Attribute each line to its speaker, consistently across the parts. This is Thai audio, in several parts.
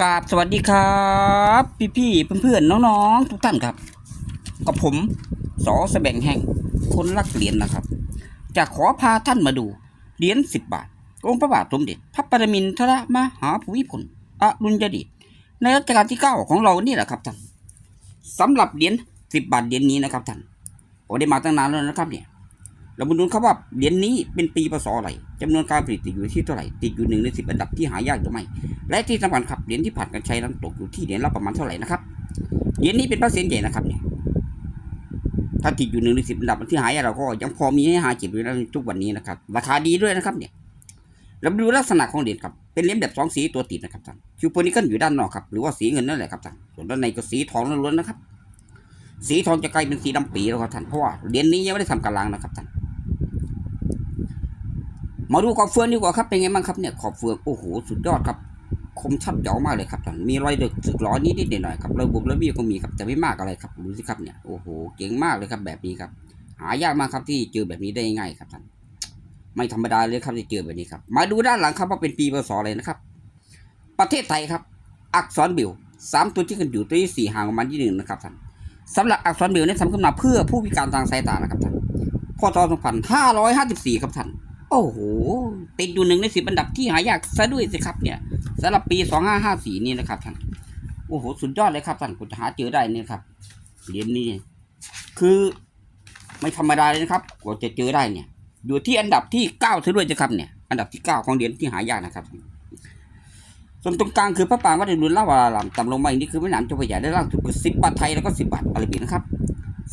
Speaker 1: กราบสวัสดีครับ พี่ๆเพื่อนๆน้องๆ ทุกท่านครับ กับผมสอแสบงแห่งคนรักเหรียญนะครับ จะขอพาท่านมาดูเหรียญสิบบาท องค์พระบาทสมเด็จ พระปรมินทรมหาภูมิพลอดุลยเดชในรัชกาลที่เก้าของเรานี่แหละครับท่านสำหรับเหรียญสิบบาทเหรียญนี้นะครับท่านผมได้มาตั้งนานแล้วนะครับเนี่ย เรามาดูครับว่าเหรียญนี้เป็นปีพศอะไรจำนวนการผลิตติดอยู่ที่เท่าไหร่ติดอยู่หนึ่งในสิบอันดับที่หายากหรือไม่และที่สำคัญครับเหรียญที่ผ่านการใช้นั้นตกอยู่ที่เหรียญละประมาณเท่าไหร่นะครับเหรียญนี้เป็นพระเศียรใหญ่นะครับเนี่ยถ้าติดอยู่หนึ่งในสิบอันดับที่หายากเราก็ยังพอมีให้หาเก็บอยู่ในทุกวันนี้นะครับราคาดีด้วยนะครับเนี่ยเรามาดูลักษณะของเหรียญครับเป็นเหรียญแบบสองสีตัวติดนะครับท่านคิวโพนิเกิลอยู่ด้านนอกครับหรือว่าสีเงินนั่นแหละครับท่านส่วนด้านในก็สีทองล้วนๆนะครับ สีทองจะกลายเป็นสีดำปีแล้วครับท่านเพราะว่าเหรียญนี้ยังไม่ได้ทำการล้างนะครับท่าน มาดูขอบเฟืองดีกว่าครับเป็นไงบ้างครับเนี่ยขอบเฟืองโอ้โหสุดยอดครับคมชัดเจ๋อมากเลยครับท่านมีรอยเดือกสึกล้อนิดนิดหน่อยๆครับระบบระเบียบก็มีครับแต่ไม่มากอะไรครับดูสิครับเนี่ยโอ้โหเก่งมากเลยครับแบบนี้ครับ หายากมากครับที่เจอแบบนี้ได้ง่ายครับท่านไม่ธรรมดาเลยครับที่เจอแบบนี้ครับ มาดูด้านหลังครับว่าเป็นปีพศอะไรนะครับ ประเทศไทยครับ อักษรบิวสามตัวที่กันอยู่ตัวที่สี่ห่างประมาณที่หนึ่งนะครับท่านสำหรับอักษรบิวนี้ทำขึ้นมาเพื่อผู้พิการทางสายตานะครับท่านพศ2554ครับท่าน โอ้โห ติดอยู่หนึ่งในสิบอันดับที่หายากซะด้วยสิครับเนี่ยสำหรับปีสองห้าห้าสี่นี่นะครับท่านโอ้โห สุดยอดเลยครับท่านคุณจะหาเจอได้เนี่ยครับเหรียญนี้คือไม่ธรรมดาเลยนะครับกว่าจะเจอได้เนี่ย อยู่ที่อันดับที่เก้าซะด้วยสิครับเนี่ย อันดับที่เก้าของเหรียญที่หายากนะครับส่วนตรงกลางคือพระปรางวัดอรุณลาวารารามต่ำลงมาอีกนี่คือแม่น้ำเจ้าพระยาได้ล่างสุดคือสิบบาทไทยแล้วก็สิบบาทอาราบีนะครับ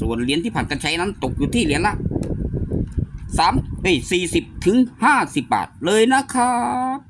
Speaker 1: ส่วนเหรียญที่ผ่านการใช้นั้นตกอยู่ที่เหรียญละสามเอ้ยสี่สิบถึงห้าสิบบาทเลยนะครับ